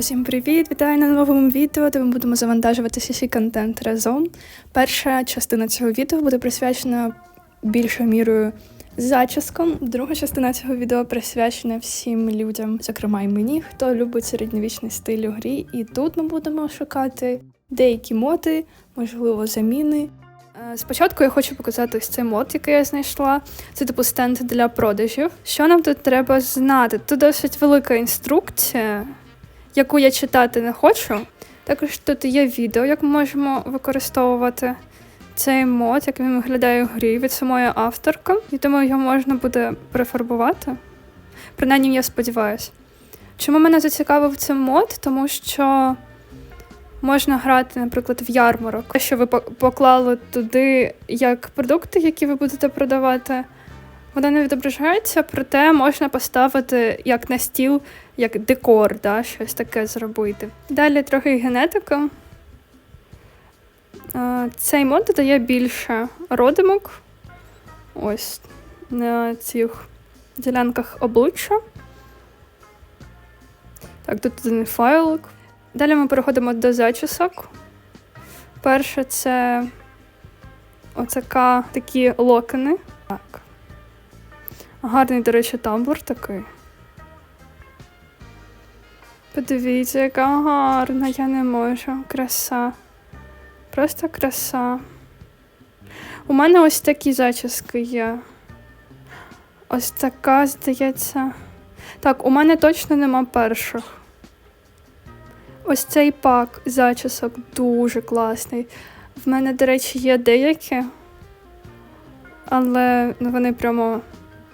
Усім привіт! Вітаю на новому відео, де ми будемо завантажувати CC контент разом. Перша частина цього відео буде присвячена більшою мірою зачіскам. Друга частина цього відео присвячена всім людям, зокрема й мені, хто любить середньовічний стиль у грі. І тут ми будемо шукати деякі моди, можливо, заміни. Е, Спочатку я хочу показати ось цей мод, який я знайшла. Це типу стенд для продажів. Що нам тут треба знати? Тут досить велика інструкція, яку я читати не хочу. Також тут є відео, як ми можемо використовувати цей мод, як він виглядає в грі від самої авторки. І тому його можна буде перефарбувати. Принаймні, я сподіваюся. Чому мене зацікавив цей мод? Тому що можна грати, наприклад, в ярмарок. Що ви по- поклали туди як продукти, які ви будете продавати. Вона не відображається, проте можна поставити як на стіл, як декор, да, щось таке зробити. Далі трохи генетика. Цей мод додає більше родимок. Ось на цих ділянках обличчя. Так, тут один файлик. Далі ми переходимо до зачісок. Перше це оцяка такі локони. Гарний, до речі, тамбур такий. Подивіться, яка гарна, я не можу. Краса. Просто краса. У мене ось такі зачіски є. Ось така, здається. Так, у мене точно нема перших. Ось цей пак зачісок дуже класний. В мене, до речі, є деякі, але вони прямо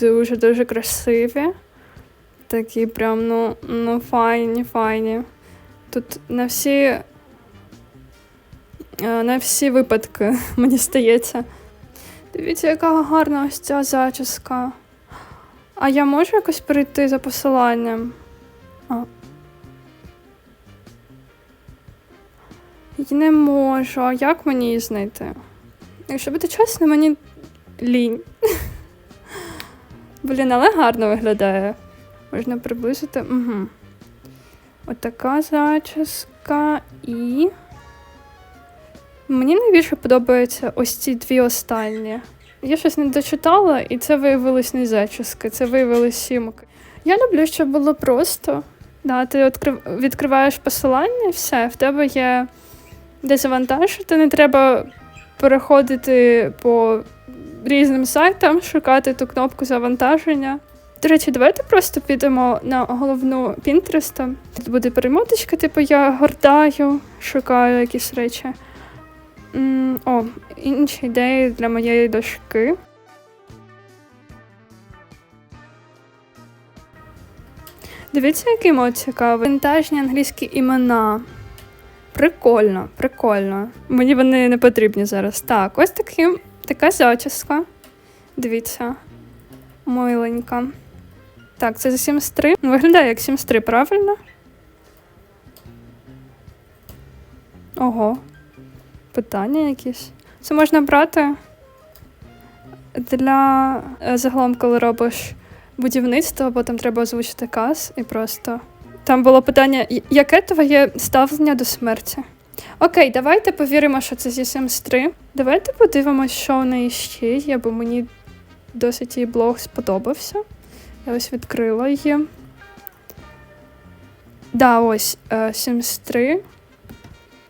дуже-дуже красиві. Такі прям, ну, ну файні, файні. Тут на всі. е, На всі випадки, мені здається. Дивіться, яка гарна ось ця зачіска. А я можу якось перейти за посиланням? А. Я не можу. А як мені її знайти? Якщо бути чесно, мені лінь. Блін, але гарно виглядає. Можна приблизити. Угу. Отака зачіска і. Мені найбільше подобаються ось ці дві останні. Я щось не дочитала, і це виявилось не зачіски, це виявилось сімки. Я люблю, щоб було просто. Да, ти відкрив... відкриваєш посилання, і все, в тебе є де завантажити, не треба переходити по різним сайтам, шукати ту кнопку завантаження. До речі, давайте просто підемо на головну Пінтереста. Тут буде перемоточка, типу я гортаю, шукаю якісь речі. М, О, інші ідеї для моєї дошки. Дивіться, який мод цікавий. Вінтажні англійські імена. Прикольно, прикольно. Мені вони не потрібні зараз. Так, ось такі, така зачіска. Дивіться. Миленька. Так, це за Sims 3. Ну, Виглядає як Sims 3, правильно? Ого. Питання якісь. Це можна брати для е, загалом, коли робиш будівництво, бо там треба озвучити каз і просто. Там було питання, яке твоє ставлення до смерті? Окей, давайте повіримо, що це зі Sims 3. Давайте подивимося, що в неї ще є, бо мені досить її блог сподобався. Я ось відкрила її. Да, ось е, Sims 3.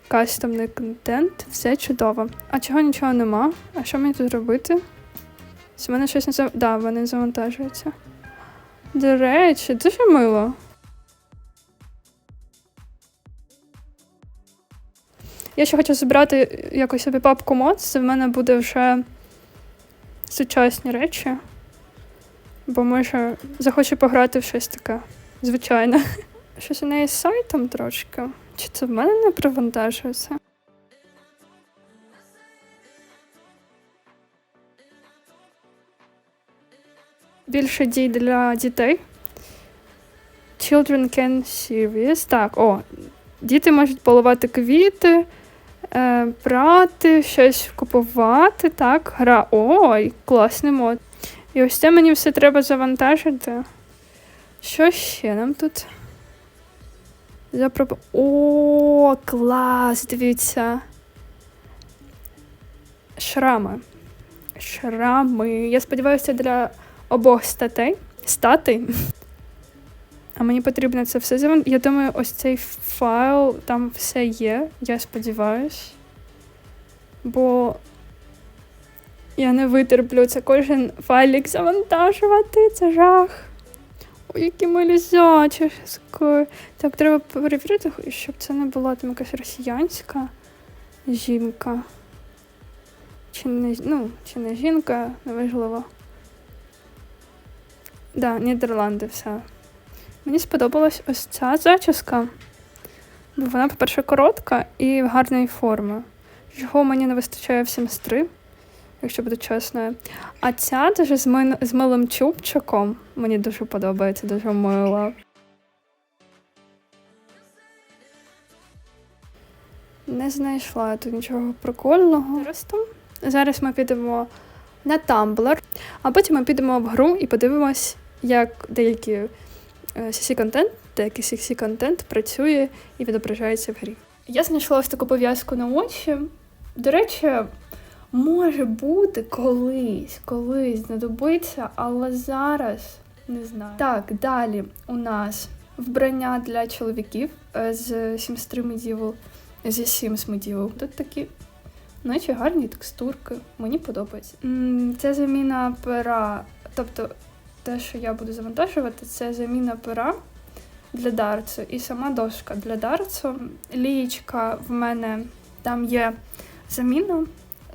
Кастомний контент, все чудово. А чого нічого нема? А що мені тут робити? В мене щось не зав... Да, вони завантажуються. До речі, дуже мило. Я ще хочу збирати якось собі папку мод, це в мене буде вже сучасні речі. Бо може захочу пограти в щось таке звичайне. Щось у неї з сайтом трошки. Чи це в мене не привантажується? Більше дій для дітей. Children can series. Так, о, діти можуть поливати квіти, е, брати, щось купувати. Так, гра. Ой, класний мод. І ось це мені все треба завантажити. Що ще нам тут? Запропо... О, клас! Дивіться. Шрами. Шрами. Я сподіваюся, для обох статей. Статей. А мені потрібно це все завон. Я думаю, ось цей файл, там все є, я сподіваюсь. Бо я не витерплю це кожен файлік завантажувати, це жах. Ой, які милі зачіски. Так, треба перевірити, щоб це не була там якась росіянська жінка. Чи не, ну, чи не жінка, неважливо. Да, Нідерланди, все. Мені сподобалась ось ця зачіска. Бо вона, по-перше, коротка і гарної форми. Чого мені не вистачає в сімстри, якщо буду чесною. А ця дуже з, мин... з милим чубчиком. Мені дуже подобається, дуже мила. Не знайшла я тут нічого прикольного. Зараз ми підемо на Tumblr, а потім ми підемо в гру і подивимось, як деякі cc контент деякий cc контент працює і відображається в грі. Я знайшла ось таку пов'язку на очі. До речі, може бути колись, колись знадобиться, але зараз не знаю. Так, далі у нас вбрання для чоловіків е, з Sims 3 Medieval, зі Sims Medieval. Тут такі, наче гарні текстурки. Мені подобається. Це заміна пера, тобто те, що я буду завантажувати, це заміна пера для дарцу і сама дошка для дарцу. Лієчка в мене там є заміна.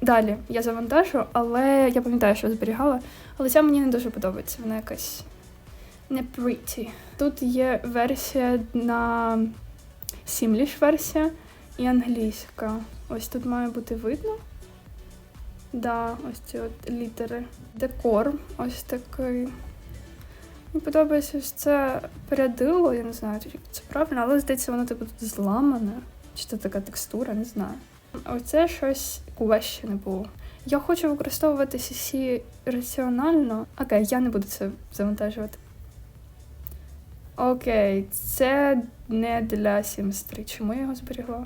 Далі я завантажу, але я пам'ятаю, що зберігала. Але ця мені не дуже подобається. Вона якась не pretty. Тут є версія на Сімліш версія і англійська. Ось тут має бути видно. Да, ось ці от літери. Декор ось такий. Мені подобається ось це передило, я не знаю, чи це правильно, але здається, воно типу тут зламане. Чи це така текстура, не знаю. Оце щось кувеще не було. Я хочу використовувати CC раціонально. Окей, я не буду це завантажувати. Окей, це не для Sims 3. Чому я його зберігла?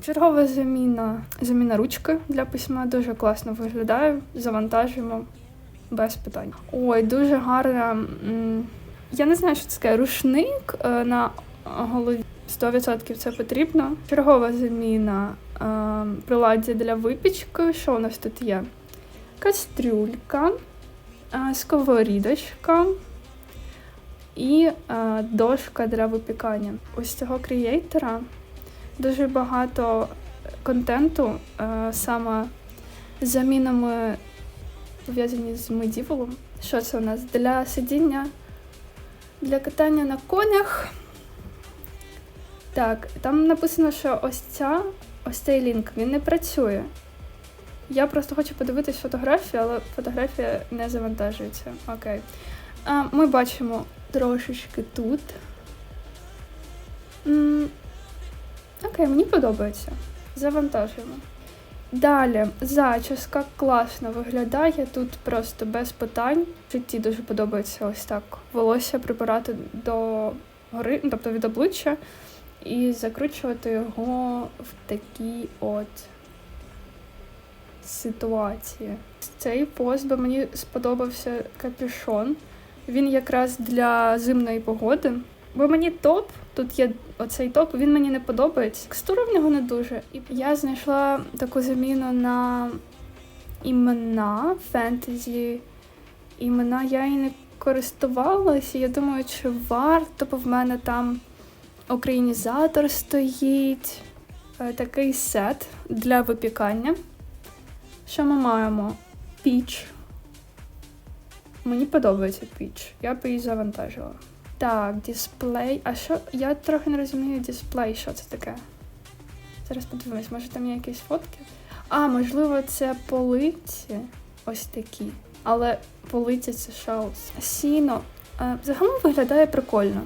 Чергова заміна. Заміна ручки для письма дуже класно виглядає. Завантажуємо без питань. Ой, дуже гарна. Я не знаю, що це таке. Рушник е, на голові. 100% це потрібно. Чергова заміна е, приладдя для випічки. Що у нас тут є? Кастрюлька, е, сковорідочка і дошка для випікання. Ось цього креатора дуже багато контенту е, саме замінами пов'язані з медіволом. Що це у нас? Для сидіння, для катання на конях. Так, там написано, що ось ця, ось цей лінк, він не працює. Я просто хочу подивитись фотографію, але фотографія не завантажується. Окей. А, ми бачимо трошечки тут. М, Окей, мені подобається. Завантажуємо. Далі, зачіска класно виглядає. Тут просто без питань. В житті дуже подобається ось так волосся прибирати до гори, тобто від обличчя, і закручувати його в такі от ситуації. Цей пост би мені сподобався капюшон. Він якраз для зимної погоди. Бо мені топ, тут є оцей топ, він мені не подобається. Текстура в нього не дуже. І я знайшла таку заміну на імена фентезі. Імена я і не користувалася. Я думаю, чи варто, бо в мене там українізатор стоїть. Е, Такий сет для випікання. Що ми маємо? Піч. Мені подобається піч. Я б її завантажила. Так, дисплей. А що? Я трохи не розумію дисплей, що це таке. Зараз подивимось, може там є якісь фотки. А, можливо, це полиці ось такі. Але полиці це шаус. Сіно. Загалом виглядає прикольно.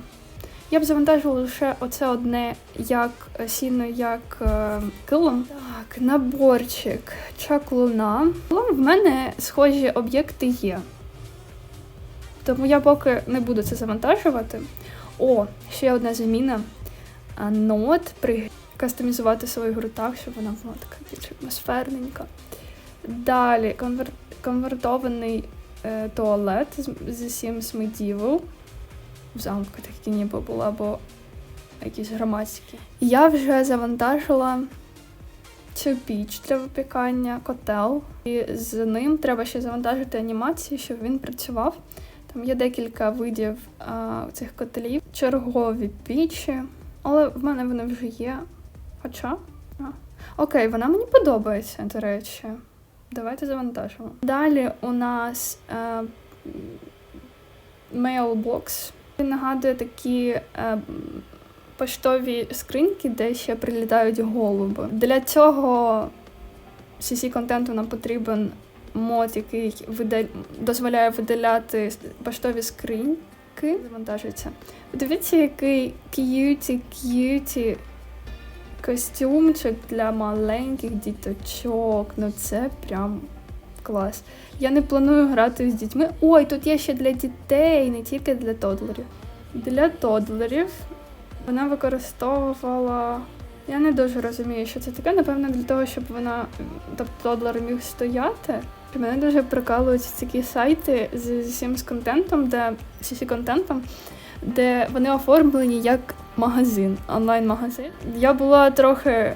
Я б завантажила лише оце одне як сіно, як е, килим. Так, наборчик. Чаклуна. В мене схожі об'єкти є. Тому я поки не буду це завантажувати. О, ще одна заміна. нот, при кастомізувати свою гру так, щоб вона була така більш атмосферненька. Далі конвер... конвертований е, туалет з, з Sims Medieval. В замку такі ніби було, або якісь громадські. Я вже завантажила цю піч для випікання, котел. І з ним треба ще завантажити анімацію, щоб він працював. Є декілька видів а, цих котлів, чергові пічі, але в мене вони вже є. Хоча. А. Окей, вона мені подобається, до речі. Давайте завантажимо. Далі у нас mailbox. Він нагадує такі е, поштові скриньки, де ще прилітають голуби. Для цього cc контенту нам потрібен мод, який видаль... дозволяє видаляти поштові скриньки. Завантажується. Подивіться, який к'юті к'юті костюмчик для маленьких діточок. Ну це прям клас. Я не планую грати з дітьми. Ой, тут є ще для дітей, не тільки для тодлерів. Для тодлерів вона використовувала. Я не дуже розумію, що це таке. Напевно, для того, щоб вона, тобто тодлер міг стояти. Мене дуже прикалують такі сайти з Sims контентом, де cc контентом, де вони оформлені як магазин, онлайн-магазин. Я була трохи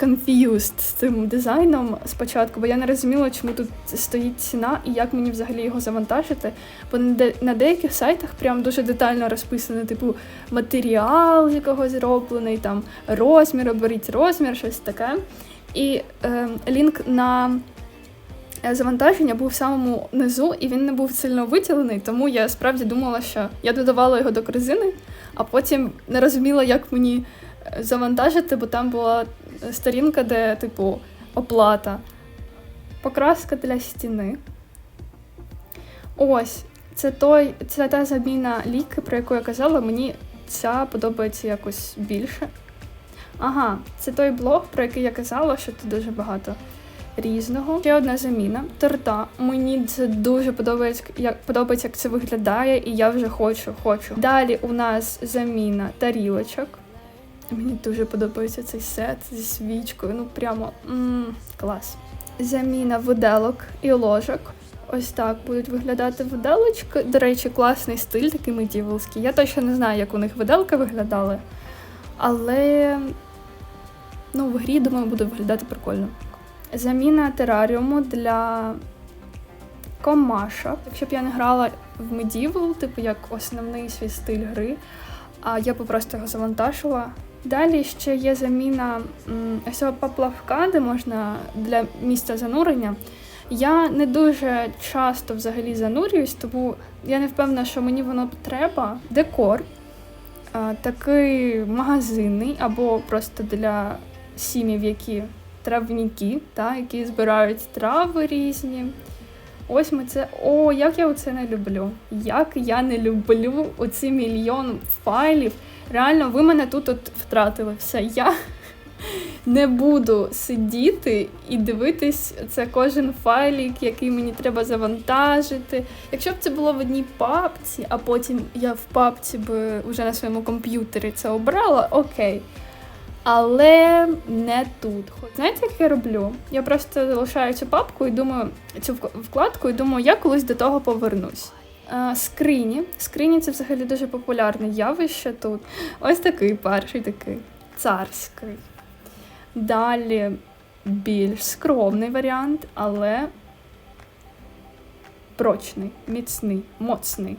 confused з цим дизайном спочатку, бо я не розуміла, чому тут стоїть ціна і як мені взагалі його завантажити. Бо на деяких сайтах прям дуже детально розписано, типу, матеріал, з якого зроблений, там розмір, оберіть розмір, щось таке. І е, лінк на завантаження був в самому низу, і він не був сильно виділений, тому я справді думала, що я додавала його до корзини, а потім не розуміла, як мені е, завантажити, бо там була е, сторінка, де, типу, оплата. Покраска для стіни. Ось, це той, це та заміна ліки, про яку я казала, мені ця подобається якось більше. Ага, це той блог, про який я казала, що тут дуже багато різного. Ще одна заміна. Торта. Мені це дуже подобається, як подобається, як це виглядає, і я вже хочу, хочу. Далі у нас заміна тарілочок. Мені дуже подобається цей сет зі свічкою. Ну прямо м клас. Заміна виделок і ложок. Ось так будуть виглядати виделочки. До речі, класний стиль, такий медівалський. Я точно не знаю, як у них виделки виглядали. Але ну, в грі, думаю, буде виглядати прикольно. Заміна тераріуму для комашок. Якщо б я не грала в Medieval, типу як основний свій стиль гри, а я б просто його завантажила. Далі ще є заміна ось цього поплавка, де можна для місця занурення. Я не дуже часто взагалі занурююсь, тому я не впевнена, що мені воно треба. Декор такий магазинний або просто для сім'їв, які травніки, та, які збирають трави різні. Ось ми це. О, як я оце не люблю. Як я не люблю оці мільйон файлів. Реально, ви мене тут от втратили все. Я не буду сидіти і дивитись це кожен файлік, який мені треба завантажити. Якщо б це було в одній папці, а потім я в папці б вже на своєму комп'ютері це обрала, окей. Але не тут. Знаєте, як я роблю? Я просто залишаю цю папку і думаю, цю вкладку і думаю, я колись до того повернусь. Е, Скрині. Скрині це взагалі дуже популярне явище тут. Ось такий перший такий царський. Далі більш скромний варіант, але прочний, міцний, моцний.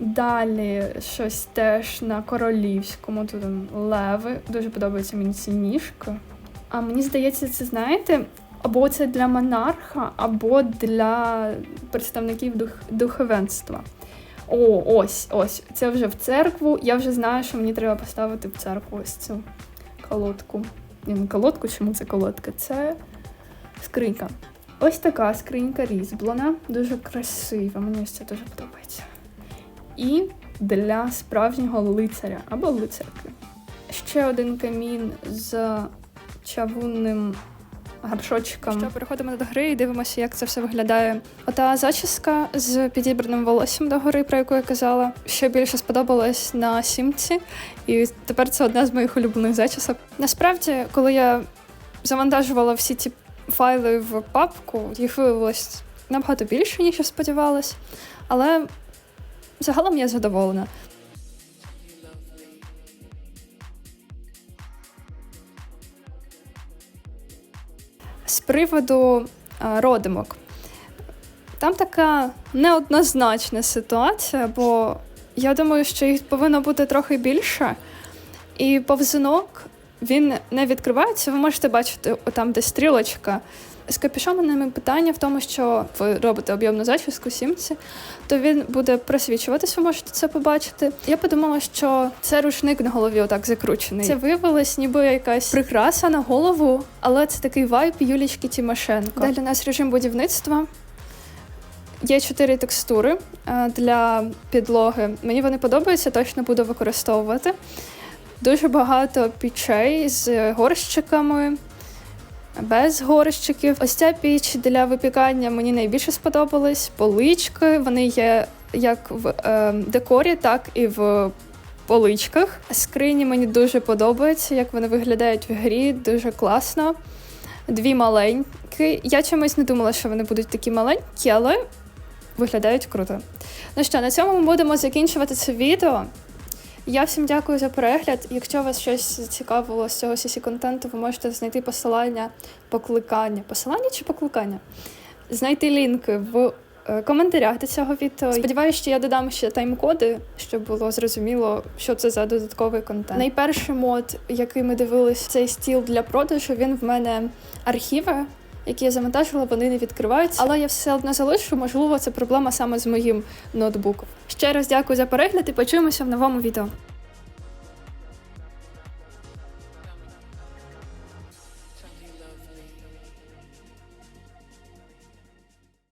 Далі щось теж на королівському, тут леви. Дуже подобається мені ці ніжки. А мені здається, це знаєте, або це для монарха, або для представників дух, духовенства. О, ось, ось. Це вже в церкву. Я вже знаю, що мені треба поставити в церкву ось цю колодку. Ні, не колодку, чому це колодка? Це скринька. Ось така скринька різьблена, дуже красива. Мені ось це дуже подобається. І для справжнього лицаря або лицарки. Ще один камін з чавунним гаршочком. Що переходимо до гри і дивимося, як це все виглядає. Ота зачіска з підібраним волоссям до гори, про яку я казала, ще більше сподобалась на сімці, і тепер це одна з моїх улюблених зачісок. Насправді, коли я завантажувала всі ці файли в папку, їх виявилось набагато більше, ніж я сподівалась. Але загалом я задоволена. З приводу а, родимок. Там така неоднозначна ситуація, бо я думаю, що їх повинно бути трохи більше. І повзунок він не відкривається. Ви можете бачити там, де стрілочка. З капюшонами питання в тому, що ви робите об'ємну зачіску сімці, то він буде просвічуватись, ви можете це побачити. Я подумала, що це рушник на голові отак закручений. Це виявилось ніби якась прикраса на голову, але це такий вайб Юлічки Тімошенко. Далі у нас режим будівництва. Є чотири текстури е, для підлоги. Мені вони подобаються, точно буду використовувати. Дуже багато пічей з горщиками, без горщиків. Ось ця піч для випікання мені найбільше сподобалась. Полички, вони є як в е, декорі, так і в поличках. Скрині мені дуже подобаються, як вони виглядають в грі, дуже класно. Дві маленькі. Я чомусь не думала, що вони будуть такі маленькі, але виглядають круто. Ну що, на цьому ми будемо закінчувати це відео. Я всім дякую за перегляд. Якщо вас щось зацікавило з цього cc контенту, ви можете знайти посилання покликання. Посилання чи покликання? Знайти лінки в е, коментарях до цього відео. Сподіваюся, що я додам ще тайм-коди, щоб було зрозуміло, що це за додатковий контент. Найперший мод, який ми дивились, цей стіл для продажу. Він в мене архіви. Які я завантажила, вони не відкриваються, але я все одно залишу. Можливо, це проблема саме з моїм ноутбуком. Ще раз дякую за перегляд і почуємося в новому відео.